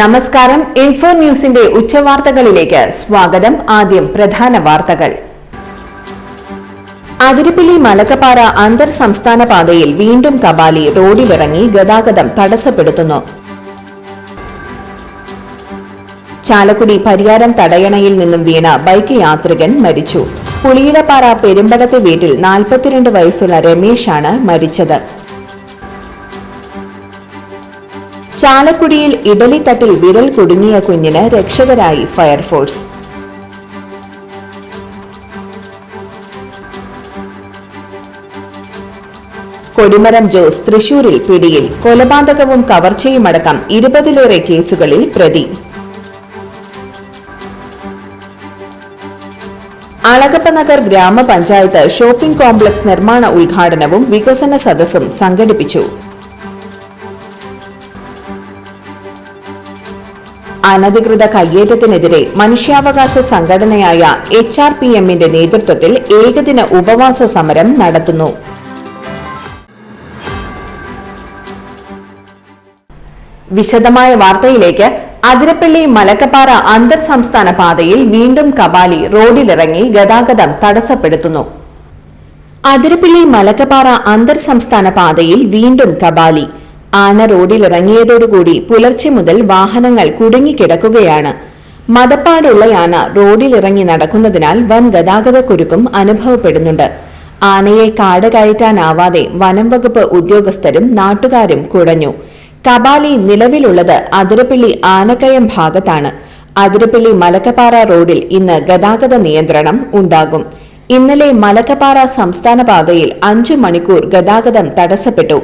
നമസ്കാരം. ഇൻഫോ ന്യൂസിന്റെ ഉച്ചവാർത്തകളിലേക്ക് സ്വാഗതം. ആദ്യം പ്രധാന വാർത്തകൾ. അതിരപ്പിള്ളി മലക്കപ്പാറ അന്തർ സംസ്ഥാന പാതയിൽ വീണ്ടും കബാലി റോഡിലിറങ്ങി ഗതാഗതം തടസ്സപ്പെടുത്തുന്നു. ചാലക്കുടി പരിയാരം തടയണയിൽ നിന്നും വീണ ബൈക്ക് യാത്രികൻ മരിച്ചു. പുളിയിലപ്പാറ പെരുമ്പടത്തെ വീട്ടിൽ നാൽപ്പത്തിരണ്ട് വയസ്സുള്ള രമേശാണ് മരിച്ചത്. ചാലക്കുടിയിൽ ഇഡലി തട്ടിൽ വിരൽ കുടുങ്ങിയ കുഞ്ഞിന് രക്ഷകരായി ഫയർഫോഴ്സ്. കൊടിമരം ജോസ് തൃശൂരിൽ പിടിയിൽ. കൊലപാതകവും കവർച്ചയുമടക്കം ഇരുപതിലേറെ കേസുകളിൽ പ്രതി. അളകപ്പനഗർ ഗ്രാമപഞ്ചായത്ത് ഷോപ്പിംഗ് കോംപ്ലക്സ് നിർമ്മാണ ഉദ്ഘാടനവും വികസന സദസ്സും സംഘടിപ്പിച്ചു. അനധികൃത കയ്യേറ്റത്തിനെതിരെ മനുഷ്യാവകാശ സംഘടനയായ എച്ച് ആർ പി എമ്മിന്റെ നേതൃത്വത്തിൽ ഏകദിന ഉപവാസ സമരം നടത്തുന്നു. വിശദമായ വാർത്തയിലേക്ക് അതിരപ്പള്ളി മലക്കപ്പാറ അന്തർ സംസ്ഥാന പാതയിൽ വീണ്ടും കബാലി റോഡിലിറങ്ങി ഗതാഗതം തടസ്സപ്പെടുത്തുന്നു. അതിരപ്പള്ളി മലക്കപ്പാറ അന്തർ സംസ്ഥാന പാതയിൽ വീണ്ടും കബാലി. ആന റോഡിലിറങ്ങിയതോടുകൂടി പുലർച്ചെ മുതൽ വാഹനങ്ങൾ കുടുങ്ങിക്കിടക്കുകയാണ്. മതപ്പാടുള്ള ആന റോഡിലിറങ്ങി നടക്കുന്നതിനാൽ വൻ ഗതാഗതക്കുരുക്കും അനുഭവപ്പെടുന്നുണ്ട്. ആനയെ കാട് കയറ്റാനാവാതെ വനം വകുപ്പ് ഉദ്യോഗസ്ഥരും നാട്ടുകാരും കുടഞ്ഞു കബാലി നിലവിലുള്ളത് അതിരപ്പിള്ളി ആനക്കയം ഭാഗത്താണ്. അതിരപ്പിള്ളി മലക്കപ്പാറ റോഡിൽ ഇന്ന് ഗതാഗത നിയന്ത്രണം ഉണ്ടാകും. ഇന്നലെ മലക്കപ്പാറ സംസ്ഥാന പാതയിൽ അഞ്ചു മണിക്കൂർ ഗതാഗതം തടസ്സപ്പെട്ടു.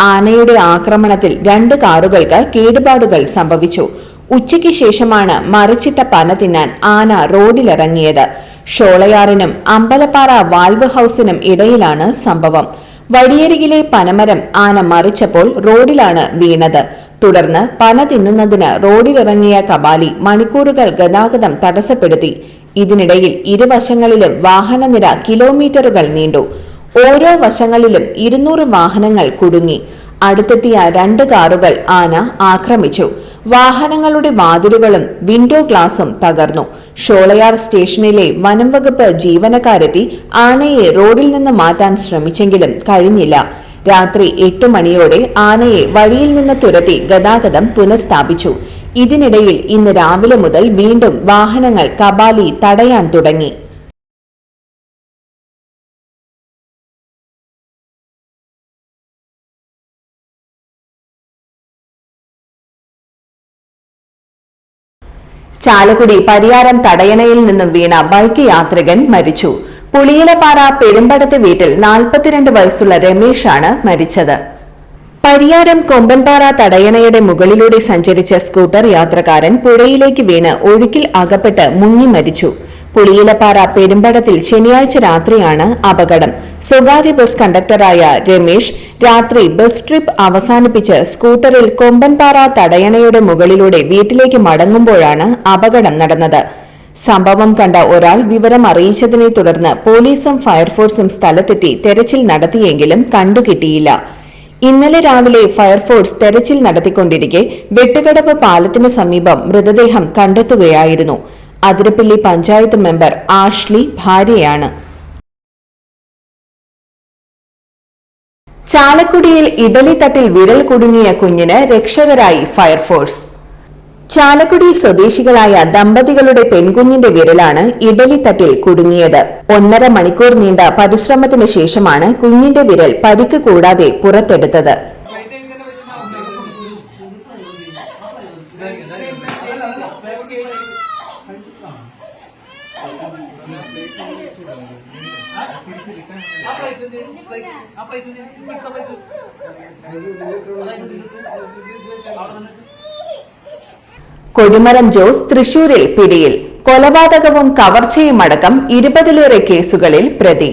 ആനയുടെ ആക്രമണത്തിൽ രണ്ട് കാറുകൾക്ക് കേടുപാടുകൾ സംഭവിച്ചു. ഉച്ചയ്ക്ക് ശേഷമാണ് മറിച്ചിട്ട പന തിന്നാൻ ആന റോഡിലിറങ്ങിയത്. ഷോളയാറിനും അമ്പലപ്പാറ വാൽവ് ഹൌസിനും ഇടയിലാണ് സംഭവം. വഴിയരികിലെ പനമരം ആന മറിച്ചപ്പോൾ റോഡിലാണ് വീണത്. തുടർന്ന് പന തിന്നുന്നതിന് റോഡിലിറങ്ങിയ കബാലി മണിക്കൂറുകൾ ഗതാഗതം തടസ്സപ്പെടുത്തി. ഇതിനിടയിൽ ഇരുവശങ്ങളിലും വാഹനനിര കിലോമീറ്ററുകൾ നീണ്ടു. ഓരോ വശങ്ങളിലും ഇരുന്നൂറ് വാഹനങ്ങൾ കുടുങ്ങി. അടുത്തെത്തിയ രണ്ട് കാറുകൾ ആന ആക്രമിച്ചു. വാഹനങ്ങളുടെ വാതിലുകളും വിൻഡോ ഗ്ലാസും തകർന്നു. ഷോളയാർ സ്റ്റേഷനിലെ വനംവകുപ്പ് ജീവനക്കാരെത്തി ആനയെ റോഡിൽ നിന്ന് മാറ്റാൻ ശ്രമിച്ചെങ്കിലും കഴിഞ്ഞില്ല. രാത്രി എട്ട് മണിയോടെ ആനയെ വഴിയിൽ നിന്ന് തുരത്തി ഗതാഗതം പുനഃസ്ഥാപിച്ചു. ഇതിനിടയിൽ ഇന്ന് രാവിലെ മുതൽ വീണ്ടും വാഹനങ്ങൾ കബാലി തടയാൻ തുടങ്ങി. ചാലക്കുടി പരിയാരം തടയണയിൽ നിന്നും വീണ ബൈക്ക് യാത്രികൻ മരിച്ചു. പുളിയിലപ്പാറ പെരുമ്പടത്ത് വീട്ടിൽ നാൽപ്പത്തിരണ്ട് വയസ്സുള്ള രമേശാണ് മരിച്ചത്. പരിയാരം കൊമ്പൻപാറ തടയണയുടെ മുകളിലൂടെ സഞ്ചരിച്ച സ്കൂട്ടർ യാത്രക്കാരൻ പുഴയിലേക്ക് വീണ് ഒഴുക്കിൽ അകപ്പെട്ട് മുങ്ങി മരിച്ചു. പുളിയിലപ്പാറ പെരുമ്പടത്തിൽ ശനിയാഴ്ച രാത്രിയാണ് അപകടം. സ്വകാര്യ ബസ് കണ്ടക്ടറായ രമേശ് രാത്രി ബസ് ട്രിപ്പ് അവസാനിപ്പിച്ച് സ്കൂട്ടറിൽ കൊമ്പൻപാറ തടയണയുടെ മുകളിലൂടെ വീട്ടിലേക്ക് മടങ്ങുമ്പോഴാണ് അപകടം നടന്നത്. സംഭവം കണ്ട ഒരാൾ വിവരം അറിയിച്ചതിനെ തുടർന്ന് പോലീസും ഫയർഫോഴ്സും സ്ഥലത്തെത്തി തെരച്ചിൽ നടത്തിയെങ്കിലും കണ്ടുകിട്ടിയില്ല. ഇന്നലെ രാവിലെ ഫയർഫോഴ്സ് തെരച്ചിൽ നടത്തിക്കൊണ്ടിരിക്കെ വെട്ടുകടവ് പാലത്തിന് സമീപം മൃതദേഹം കണ്ടെത്തുകയായിരുന്നു. അതിരപ്പള്ളി പഞ്ചായത്ത് മെമ്പർ ആഷ്ലി ഭാര്യയാണ്. ചാലക്കുടിയിൽ ഇഡലി തട്ടിൽ വിരൽ കുടുങ്ങിയ കുഞ്ഞിന് രക്ഷകരായി ഫയർഫോഴ്സ്. ചാലക്കുടി സ്വദേശികളായ ദമ്പതികളുടെ പെൺകുഞ്ഞിന്റെ വിരലാണ് ഇഡലി തട്ടിൽ കുടുങ്ങിയത്. ഒന്നര മണിക്കൂർ നീണ്ട പരിശ്രമത്തിന് ശേഷമാണ് കുഞ്ഞിന്റെ വിരൽ പരിക്ക് കൂടാതെ പുറത്തെടുത്തത്. കൊടിമരം ജോസ് തൃശൂരിൽ പിടിയിൽ. കൊലപാതകവും കവർച്ചയും കവർച്ചയുമടക്കം ഇരുപതിലേറെ കേസുകളിൽ പ്രതി.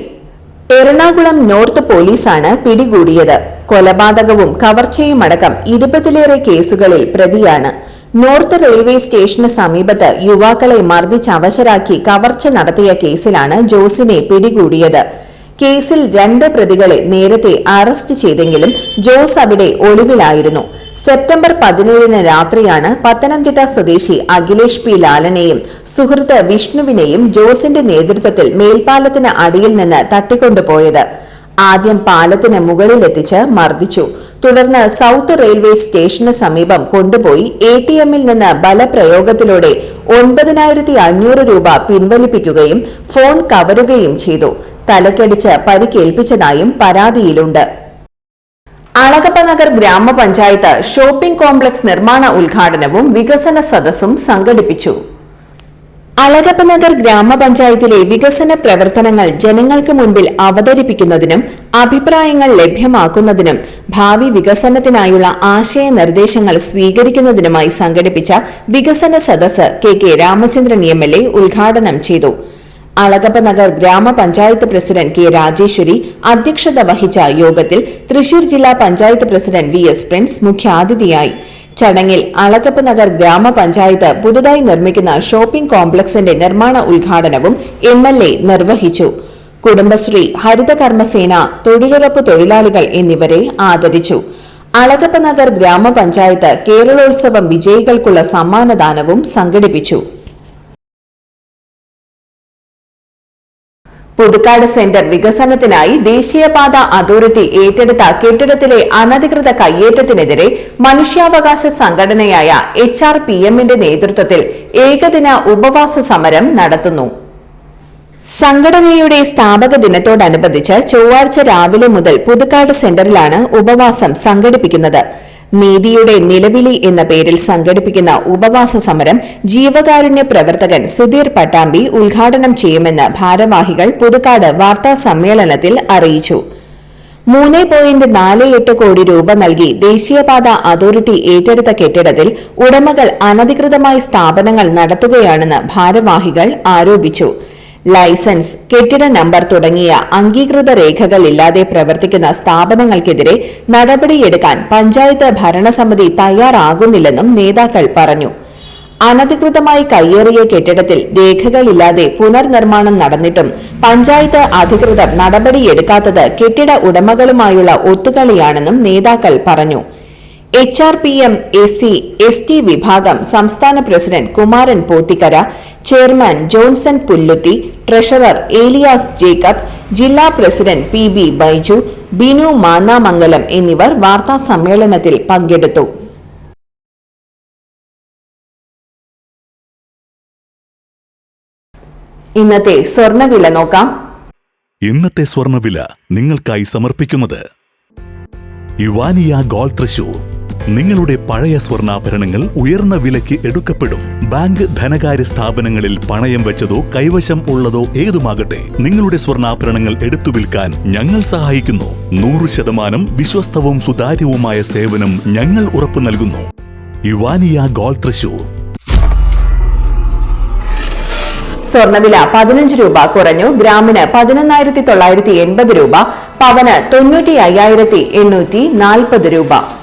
എറണാകുളം നോർത്ത് പോലീസാണ് പിടികൂടിയത്. കൊലപാതകവും കവർച്ചയും കവർച്ചയുമടക്കം ഇരുപതിലേറെ കേസുകളിൽ പ്രതിയാണ്. നോർത്ത് റെയിൽവേ സ്റ്റേഷന് സമീപത്ത് യുവാക്കളെ മർദ്ദിച്ച് അവശരാക്കി കവർച്ച നടത്തിയ കേസിലാണ് ജോസിനെ പിടികൂടിയത്. കേസിൽ രണ്ട് പ്രതികളെ നേരത്തെ അറസ്റ്റ് ചെയ്തെങ്കിലും ജോസ് അവിടെ ഒളിവിലായിരുന്നു. സെപ്റ്റംബർ പതിനേഴിന് രാത്രിയാണ് പത്തനംതിട്ട സ്വദേശി അഖിലേഷ് പി ലാലനെയും സുഹൃത്ത് വിഷ്ണുവിനെയും ജോസിന്റെ നേതൃത്വത്തിൽ മേൽപ്പാലത്തിന് അടിയിൽ നിന്ന് തട്ടിക്കൊണ്ടുപോയത്. ആദ്യം പാലത്തിന് മുകളിലെത്തിച്ച് മർദ്ദിച്ചു. തുടർന്ന് സൗത്ത് റെയിൽവേ സ്റ്റേഷന് സമീപം കൊണ്ടുപോയി എ ടി എമ്മിൽ നിന്ന് ബലപ്രയോഗത്തിലൂടെ ഒൻപതിനായിരത്തി അഞ്ഞൂറ് രൂപ പിൻവലിപ്പിക്കുകയും ഫോൺ കവരുകയും ചെയ്തു. തലക്കടിച്ച് പരിക്കേൽപ്പിച്ചതായും പരാതിയിലുണ്ട്. അളകപ്പ നഗർ ഗ്രാമപഞ്ചായത്ത് ഷോപ്പിംഗ് കോംപ്ലക്സ് നിർമ്മാണ ഉദ്ഘാടനവും വികസന സദസ്സും സംഘടിപ്പിച്ചു. അളകപ്പനഗർ ഗ്രാമപഞ്ചായത്തിലെ വികസന പ്രവർത്തനങ്ങൾ ജനങ്ങൾക്ക് മുൻപിൽ അവതരിപ്പിക്കുന്നതിനും അഭിപ്രായങ്ങൾ ലഭ്യമാക്കുന്നതിനും ഭാവി വികസനത്തിനായുള്ള ആശയ നിർദ്ദേശങ്ങൾ സ്വീകരിക്കുന്നതിനുമായി സംഘടിപ്പിച്ച വികസന സദസ് K K Ramachandran M L A ഉദ്ഘാടനം ചെയ്തു. അളകപ്പനഗർ ഗ്രാമപഞ്ചായത്ത് പ്രസിഡന്റ് കെ രാജേശ്വരി അധ്യക്ഷത വഹിച്ച യോഗത്തിൽ തൃശൂർ ജില്ലാ panchayat president V S Prince മുഖ്യാതിഥിയായി. ചടങ്ങിൽ അളകപ്പ് നഗർ ഗ്രാമപഞ്ചായത്ത് പുതുതായി നിർമ്മിക്കുന്ന ഷോപ്പിംഗ് കോംപ്ലക്സിന്റെ നിർമ്മാണ ഉദ്ഘാടനവും എം എൽ എ നിർവഹിച്ചു. കുടുംബശ്രീ ഹരിതകർമ്മസേന തൊഴിലുറപ്പ് തൊഴിലാളികൾ എന്നിവരെ ആദരിച്ചു. അളകപ്പ് നഗർ ഗ്രാമപഞ്ചായത്ത് കേരളോത്സവം വിജയികൾക്കുള്ള സമ്മാനദാനവും സംഘടിപ്പിച്ചു. പുതുക്കാട് സെന്റർ വികസനത്തിനായി ദേശീയപാത അതോറിറ്റി ഏറ്റെടുത്ത കെട്ടിടത്തിലെ അനധികൃത കയ്യേറ്റത്തിനെതിരെ മനുഷ്യാവകാശ സംഘടനയായ എച്ച് ആർ പി എമ്മിന്റെ നേതൃത്വത്തിൽ ഏകദിന ഉപവാസ സമരം നടത്തുന്നു. സംഘടനയുടെ സ്ഥാപക ദിനത്തോടനുബന്ധിച്ച് ചൊവ്വാഴ്ച രാവിലെ മുതൽ പുതുക്കാട് സെന്ററിലാണ് ഉപവാസം സംഘടിപ്പിക്കുന്നത്. നീതിയുടെ നിലവിളി എന്ന പേരിൽ സംഘടിപ്പിക്കുന്ന ഉപവാസ സമരം ജീവകാരുണ്യ പ്രവർത്തകൻ സുധീർ പട്ടാമ്പി ഉദ്ഘാടനം ചെയ്യുമെന്ന് ഭാരവാഹികൾ പുതുക്കാട് വാർത്താ സമ്മേളനത്തിൽ അറിയിച്ചു. മൂന്ന് പോയിന്റ് നാല് എട്ട് കോടി രൂപ നൽകി ദേശീയപാത അതോറിറ്റി ഏറ്റെടുത്ത കെട്ടിടത്തിൽ ഉടമകൾ അനധികൃതമായി സ്ഥാപനങ്ങൾ നടത്തുകയാണെന്ന് ഭാരവാഹികൾ ആരോപിച്ചു. ലൈസൻസ് കെട്ടിട നമ്പർ തുടങ്ങിയ അംഗീകൃത രേഖകൾ ഇല്ലാതെ പ്രവർത്തിക്കുന്ന സ്ഥാപനങ്ങൾക്കെതിരെ നടപടിയെടുക്കാൻ പഞ്ചായത്ത് ഭരണസമിതി തയ്യാറാകുന്നില്ലെന്നും നേതാക്കൾ പറഞ്ഞു. അനധികൃതമായി കയ്യേറിയ കെട്ടിടത്തിൽ രേഖകളില്ലാതെ പുനർനിർമ്മാണം നടന്നിട്ടും പഞ്ചായത്ത് അധികൃതർ നടപടിയെടുക്കാത്തത് കെട്ടിട ഉടമകളുമായുള്ള ഒത്തുകളിയാണെന്നും നേതാക്കൾ പറഞ്ഞു. H R P M S C S T വിഭാഗം സംസ്ഥാന president Kumaran Pothikkara chairman Johnson Pulluthi treasurer Elias Jacob ജില്ലാ president P B Baiju Binu Mannamangalam എന്നിവർ വാർത്താ സമ്മേളനത്തിൽ പങ്കെടുത്തു. ഇന്നത്തെ സ്വർണവില നോക്കാം. ഇന്നത്തെ സ്വർണവില നിങ്ങൾക്കായി സമർപ്പിക്കുന്നത് യുവാനിയ ഗോൾഡ് തൃശൂർ. നിങ്ങളുടെ പഴയ സ്വർണാഭരണങ്ങൾ ഉയർന്ന വിലയ്ക്ക് എടുക്കപ്പെടും. ബാങ്ക് ധനകാര്യ സ്ഥാപനങ്ങളിൽ പണയം വെച്ചതോ കൈവശം ഉള്ളതോ ഏതുമാകട്ടെ നിങ്ങളുടെ സ്വർണാഭരണങ്ങൾ എടുത്തു വിൽക്കാൻ ഞങ്ങൾ സഹായിക്കുന്നു. നൂറ് ശതമാനം വിശ്വസ്തവും സുതാര്യവുമായ സേവനം ഞങ്ങൾ ഉറപ്പു നൽകുന്നു. യുവാനിയ ഗോൾഡ് തൃശൂർ. സ്വർണവില പതിനഞ്ച് രൂപ കുറഞ്ഞു. ഗ്രാമിന് പതിനൊന്നായിരത്തി തൊള്ളായിരത്തി എൺപത് രൂപ. പവന് തൊണ്ണൂറ്റി അയ്യായിരത്തി എണ്ണൂറ്റി നാൽപ്പത് രൂപ.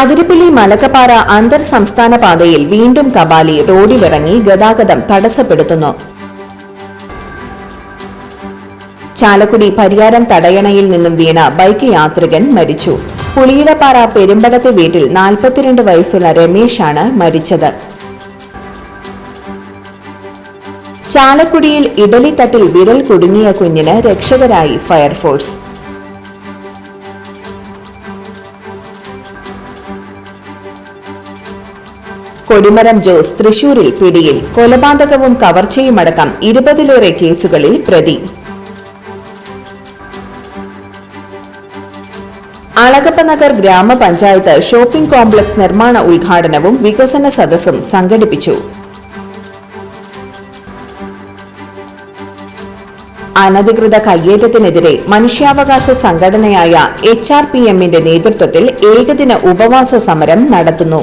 അതിരപ്പിള്ളി മലക്കപ്പാറ അന്തർ സംസ്ഥാന പാതയിൽ വീണ്ടും കബാലി റോഡിലിറങ്ങി ഗതാഗതം തടസ്സപ്പെടുത്തുന്നു. ചാലക്കുടി പരിയാരം തടയണയിൽ നിന്നും വീണ ബൈക്ക് യാത്രികൻ മരിച്ചു. പുളിയിലപ്പാറ പെരുമ്പടത്തെ വീട്ടിൽ നാൽപ്പത്തിരണ്ട് വയസ്സുള്ള രമേശാണ് മരിച്ചത്. ചാലക്കുടിയിൽ ഇഡലിത്തട്ടിൽ വിരൽ കുടുങ്ങിയ കുഞ്ഞിന് രക്ഷകരായി ഫയർഫോഴ്സ്. കൊടിമരം ജോസ് തൃശൂരിൽ പിടിയിൽ. കൊലപാതകവും കവർച്ചയുമടക്കം ഇരുപതിലേറെ കേസുകളിൽ പ്രതി. അളകപ്പ നഗർ ഗ്രാമപഞ്ചായത്ത് ഷോപ്പിംഗ് കോംപ്ലക്സ് നിർമ്മാണ ഉദ്ഘാടനവും വികസന സദസ്സും സംഘടിപ്പിച്ചു. അനധികൃത കയ്യേറ്റത്തിനെതിരെ മനുഷ്യാവകാശ സംഘടനയായ എച്ച് ആർ പി എമ്മിന്റെ നേതൃത്വത്തിൽ ഏകദിന ഉപവാസ സമരം നടത്തുന്നു.